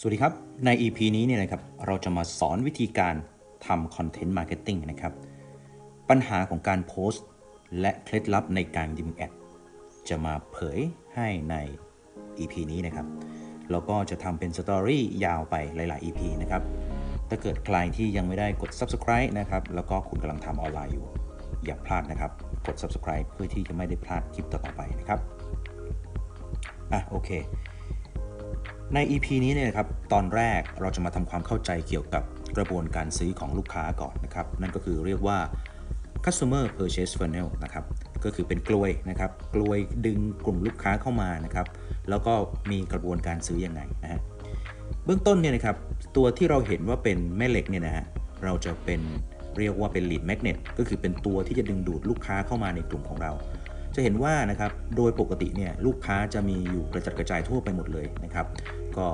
สวัสดีครับ ใน EP นี้เนี่ยนะครับเราจะมาสอนวิธีการทำคอนเทนต์มาร์เก็ตติ้งนะครับ ปัญหาของการโพสต์ และเคล็ดลับในการยิงแอดจะมาเผยให้ใน EP นี้นะครับ แล้วก็จะทำเป็นสตอรี่ยาวไปหลาย ๆ EP นะครับ ถ้าเกิดใครที่ยังไม่ได้กด Subscribe นะครับ แล้วก็คุณกำลังทำออนไลน์อยู่ อย่าพลาดนะครับ กด Subscribe เพื่อที่จะไม่ได้พลาดคลิปต่อๆไปนะครับ อะโอเค ใน EP นี้เนี่ยนะครับตอนแรกเราจะมาทำความเข้าใจเกี่ยวกับกระบวนการซื้อของลูกค้าก่อนนะครับนั่นก็คือเรียกว่า customer purchase funnel นะครับก็คือเป็นกลวยนะครับกลวยดึงกลุ่มลูกค้าเข้ามานะครับแล้วก็มีกระบวนการซื้อยังไงนะฮะเบื้องต้นเนี่ยนะครับตัวที่เราเห็นว่าเป็นแม่เหล็กเนี่ยนะฮะเราจะเป็นเรียกว่าเป็น lead magnet ก็คือเป็นตัวที่จะดึงดูดลูกค้าเข้ามาในกลุ่มของเรา จะเห็นว่านะครับโดยปกติเนี่ยลูกค้าจะมีอยู่กระจัดกระจายทั่วไปหมดเลยนะครับก็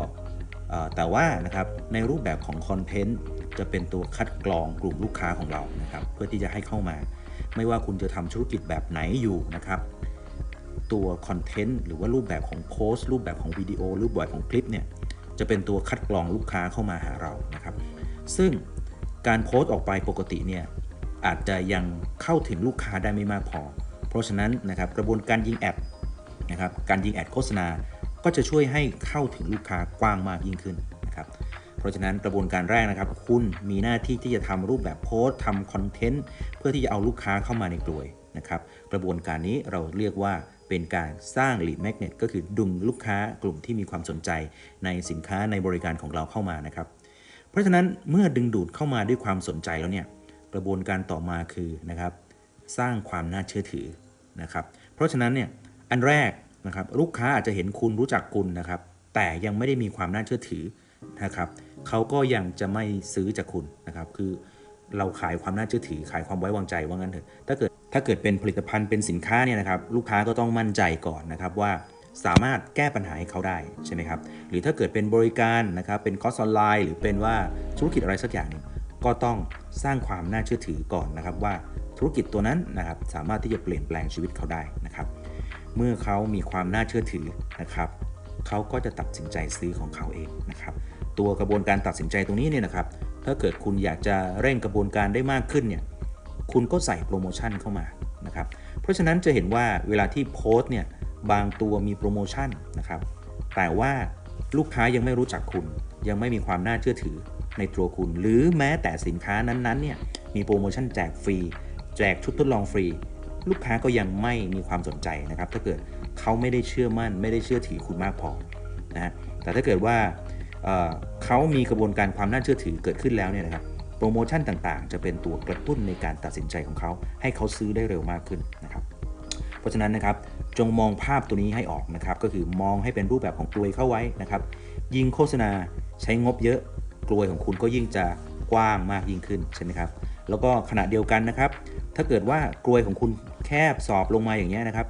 แต่ว่านะครับในรูปแบบของคอนเทนต์จะเป็นตัวคัดกรองกลุ่มลูกค้าของเรานะครับเพื่อที่จะให้เข้ามา ไม่ว่าคุณจะทำธุรกิจแบบไหนอยู่นะครับตัวคอนเทนต์หรือว่ารูปแบบของโพสต์ รูปแบบของวิดีโอ รูปแบบของคลิปเนี่ยจะเป็นตัวคัดกรองลูกค้าเข้ามาหาเรานะครับซึ่งการโพสต์ออกไปปกติเนี่ยอาจจะยังเข้าถึงลูกค้าได้ไม่มากพอ เพราะฉะนั้นนะครับกระบวนการยิงแอดนะครับการยิงแอดโฆษณา ก็จะช่วยให้เข้าถึงลูกค้ากว้างมากยิ่งขึ้นนะครับเพราะฉะนั้นกระบวนการแรกนะครับ คุณมีหน้าที่ที่จะทำรูปแบบโพสต์ทำคอนเทนต์เพื่อที่จะเอาลูกค้าเข้ามาในกลวยนะครับกระบวนการนี้เราเรียกว่าเป็นการสร้าง lead magnet ก็คือดึงลูกค้ากลุ่มที่มีความสนใจในสินค้าในบริการของเราเข้ามานะครับ เพราะฉะนั้นเมื่อดึงดูดเข้ามาด้วยความสนใจแล้วเนี่ยกระบวนการต่อมาคือนะครับ สร้างความน่าเชื่อถือ นะครับเพราะฉะนั้นเนี่ยอันแรกนะครับลูกค้าอาจจะเห็นคุณรู้จักคุณนะครับ แต่ยังไม่ได้มีความน่าเชื่อถือนะครับเขาก็ยังจะไม่ซื้อจากคุณนะครับ คือเราขายความน่าเชื่อถือ ขายความไว้วางใจว่างั้นเถอะถ้าเกิดถ้าเกิดเป็นผลิตภัณฑ์เป็นสินค้าเนี่ยนะครับลูกค้าก็ต้องมั่นใจก่อนนะครับว่าสามารถแก้ปัญหาให้เขาได้ใช่ไหมครับ หรือถ้าเกิดเป็นบริการนะครับ เป็นคอร์สออนไลน์ หรือเป็นว่าธุรกิจอะไรสักอย่างนึง ก็ต้องสร้างความน่าเชื่อถือก่อนนะครับว่าธุรกิจตัวนั้นนะครับสามารถที่จะเปลี่ยนแปลงชีวิตเขาได้นะครับ เมื่อเขามีความน่าเชื่อถือนะครับเขาก็จะตัดสินใจซื้อของเขาเองนะครับ ตัวกระบวนการตัดสินใจตรงนี้เนี่ยนะครับ ถ้าเกิดคุณอยากจะเร่งกระบวนการได้มากขึ้นเนี่ยคุณก็ใส่โปรโมชั่นเข้ามานะครับ เพราะฉะนั้นจะเห็นว่าเวลาที่โพสต์เนี่ยบางตัวมีโปรโมชั่นนะครับแต่ว่าลูกค้ายังไม่รู้จักคุณ ยังไม่มีความน่าเชื่อถือในตัวคุณ หรือแม้แต่สินค้านั้นๆเนี่ยมีโปรโมชั่นแจกฟรี แจกชุดทดลองฟรี ลูกค้าก็ยังไม่มีความสนใจนะครับ ถ้าเกิดเขาไม่ได้เชื่อมั่น ไม่ได้เชื่อถือคุณมากพอนะแต่ถ้าเกิดว่าเเขามีกระบวนการความน่าเชื่อถือเกิดขึ้นแล้วเนี่ยนะครับโปรโมชั่นต่างๆ จะเป็นตัวกระตุ้นในการตัดสินใจของเขา ให้เขาซื้อได้เร็วมากขึ้นนะครับเพราะฉะนั้นนะครับจงมองภาพตัวนี้ให้ออกนะครับก็คือมองให้เป็นรูปแบบของกลวยเข้าไว้นะครับยิงโฆษณา ใช้งบเยอะกลวยของคุณก็ยิ่งจะกว้างมากยิ่งขึ้นใช่ไหมครับ แล้วก็ขณะเดียวกันนะครับ ถ้าเกิดว่ากลวยของคุณแคบสอบลงมาอย่างเงี้ยนะครับ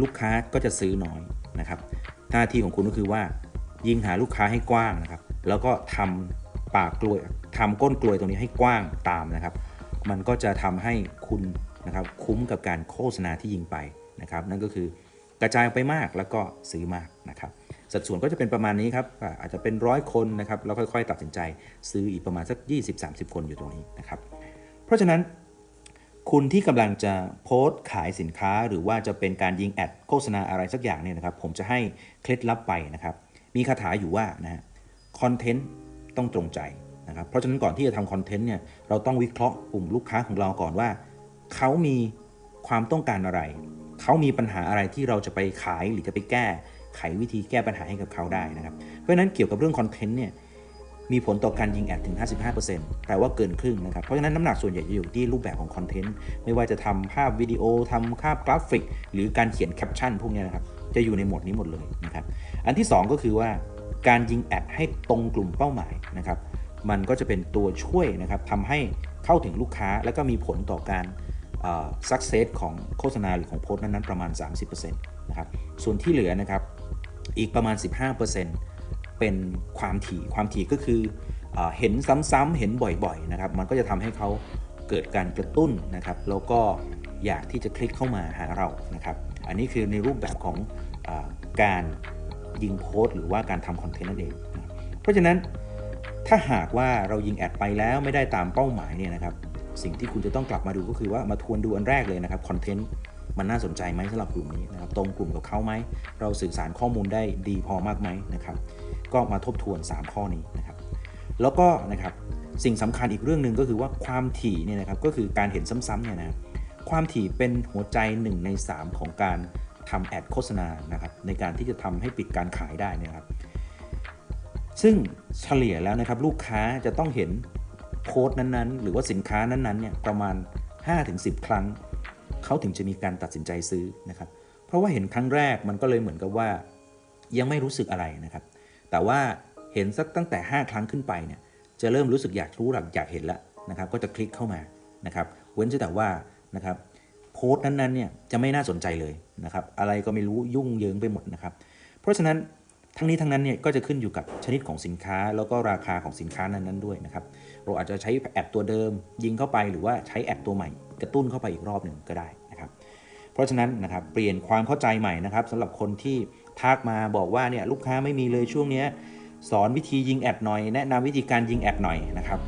ลูกค้าก็จะซื้อน้อยนะครับ หน้าที่ของคุณก็คือว่า ยิงหาลูกค้าให้กว้างนะครับ แล้วก็ทำปากกลวยทำก้นกลวยตรงนี้ให้กว้างตามนะครับ มันก็จะทำให้คุณนะครับคุ้มกับการโฆษณาที่ยิงไปนะครับ นั่นก็คือกระจายไปมากแล้วก็ซื้อมากนะครับ สัดส่วนก็จะเป็นประมาณนี้ครับอาจจะเป็นร้อยคนนะครับแล้วค่อย ๆ ตัดสินใจซื้ออีกประมาณสัก 20-30 คนอยู่ตรงนี้นะครับ เพราะฉะนั้นคุณที่กำลังจะโพสต์ขายสินค้าหรือว่าจะเป็นการยิงแอดโฆษณาอะไรสักอย่างเนี่ยนะครับผมจะให้เคล็ดลับไปนะครับมีคาถาอยู่ว่านะฮะคอนเทนต์ต้องตรงใจนะครับเพราะฉะนั้นก่อนที่จะทำคอนเทนต์เนี่ยเราต้องวิเคราะห์กลุ่มลูกค้าของเราก่อนว่า เขามีความต้องการอะไร เขามีปัญหาอะไรที่เราจะไปขายหรือจะไปแก้ ไขวิธีแก้ปัญหาให้กับเขาได้นะครับ เพราะฉะนั้นเกี่ยวกับเรื่องคอนเทนต์เนี่ยมีผลต่อการยิงแอดถึง 55%แต่ว่าเกินครึ่งนะครับ เพราะฉะนั้นน้ำหนักส่วนใหญ่จะอยู่ที่รูปแบบของคอนเทนต์ ไม่ว่าจะทำภาพวิดีโอทำภาพกราฟิก หรือการเขียนแคปชั่นพวกนี้นะครับ จะอยู่ในหมวดนี้หมดเลยนะครับ อันที่ 2 ก็คือว่าการยิงแอดให้ตรงกลุ่มเป้าหมายนะครับ มันก็จะเป็นตัวช่วยนะครับทำให้เข้าถึงลูกค้า แล้วก็มีผลต่อการเอ่อ success ของโฆษณาหรือของโพสต์นั้นๆประมาณ 30%นะครับ ส่วนที่เหลือนะครับ อีกประมาณ 15%เป็นความถี่ความถี่ก็คือเอเห็นซ้ำๆเห็นบ่อยๆนะครับ มันก็จะทำให้เขาเกิดการกระตุ้นนะครับ แล้วก็อยากที่จะคลิกเข้ามาหาเรานะครับ อันนี้คือในรูปแบบของอการยิงโพสต์หรือว่าการทำคอนเทนต์นั่นเอง เพราะฉะนั้นถ้าหากว่าเรายิงแอดไปแล้วไม่ได้ตามเป้าหมายเนี่ยนะครับ สิ่งที่คุณจะต้องกลับมาดูก็คือว่ามาทวนดูอันแรกเลยนะครับคอนเทนต์ มันน่าสนใจไหมสำหรับกลุ่มนี้นะครับตรงกลุ่มกับเขาไหม เราสื่อสารข้อมูลได้ดีพอมากไหมนะครับก็มาทบทวน 3 ข้อนี้นะครับแล้วก็นะครับสิ่งสำคัญอีกเรื่องหนึ่งก็คือว่าความถี่เนี่ยนะครับก็คือการเห็นซ้ำๆเนี่ยนะความถี่เป็นหัวใจ 1 ใน 3 ของการทำแอดโฆษณานะครับในการที่จะทำให้ปิดการขายได้นยนะครับซึ่งเฉลี่ยแล้วนะครับลูกค้าจะต้องเห็นโค้ดนั้นๆ หรือว่าสินค้านั้นๆเนี่ยประมาณ 5-10 ครั้ง เขาถึงจะมีการตัดสินใจซื้อนะครับ เพราะว่าเห็นครั้งแรกมันก็เลยเหมือนกับว่า ยังไม่รู้สึกอะไรนะครับ แต่ว่าเห็นสักตั้งแต่ 5 ครั้งขึ้นไปเนี่ยจะเริ่มรู้สึกอยากรู้หลักอยากเห็นแล้วนะครับ ก็จะคลิกเข้ามานะครับเว้นแต่ว่านะครับโพสต์นั้นๆเนี่ยจะไม่น่าสนใจเลยนะครับ อะไรก็ไม่รู้ยุ่งเยิงไปหมดนะครับ เพราะฉะนั้น ทั้งนี้ทั้งนั้นเนี่ยก็จะขึ้นอยู่กับชนิดของสินค้า แล้วก็ราคาของสินค้านั้นๆด้วยนะครับเราอาจจะใช้แอดตัวเดิม ยิงเข้าไปหรือว่าใช้แอดตัวใหม่ กระตุ้นเข้าไปอีกรอบหนึ่งก็ได้นะครับเพราะฉะนั้นนะครับเปลี่ยนความเข้าใจใหม่นะครับสำหรับคนที่ทักมาบอกว่าเนี่ยลูกค้าไม่มีเลยช่วงนี้สอนวิธียิงแอดหน่อยแนะนำวิธีการยิงแอดหน่อยนะครับ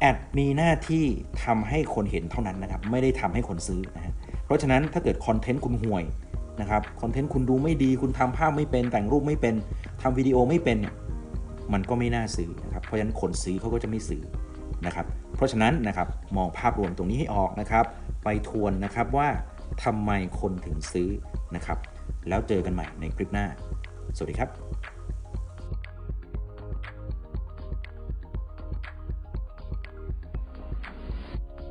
แอดมีหน้าที่ทำให้คนเห็นเท่านั้นนะครับไม่ได้ทำให้คนซื้อนะฮะเพราะฉะนั้นถ้าเกิดคอนเทนต์คุณห่วย นะครับคอนเทนต์คุณดูไม่ดี คุณทำภาพไม่เป็น แต่งรูปไม่เป็นทำวิดีโอไม่เป็นเนี่ยมันก็ไม่น่าซื้อนะครับเพราะฉะนั้นคนซื้อเขาก็จะไม่ซื้อนะครับเพราะฉะนั้นนะครับมองภาพรวมตรงนี้ให้ออกนะครับไปทวนนะครับว่าทำไมคนถึงซื้อนะครับแล้วเจอกันใหม่ในคลิปหน้า สวัสดีครับ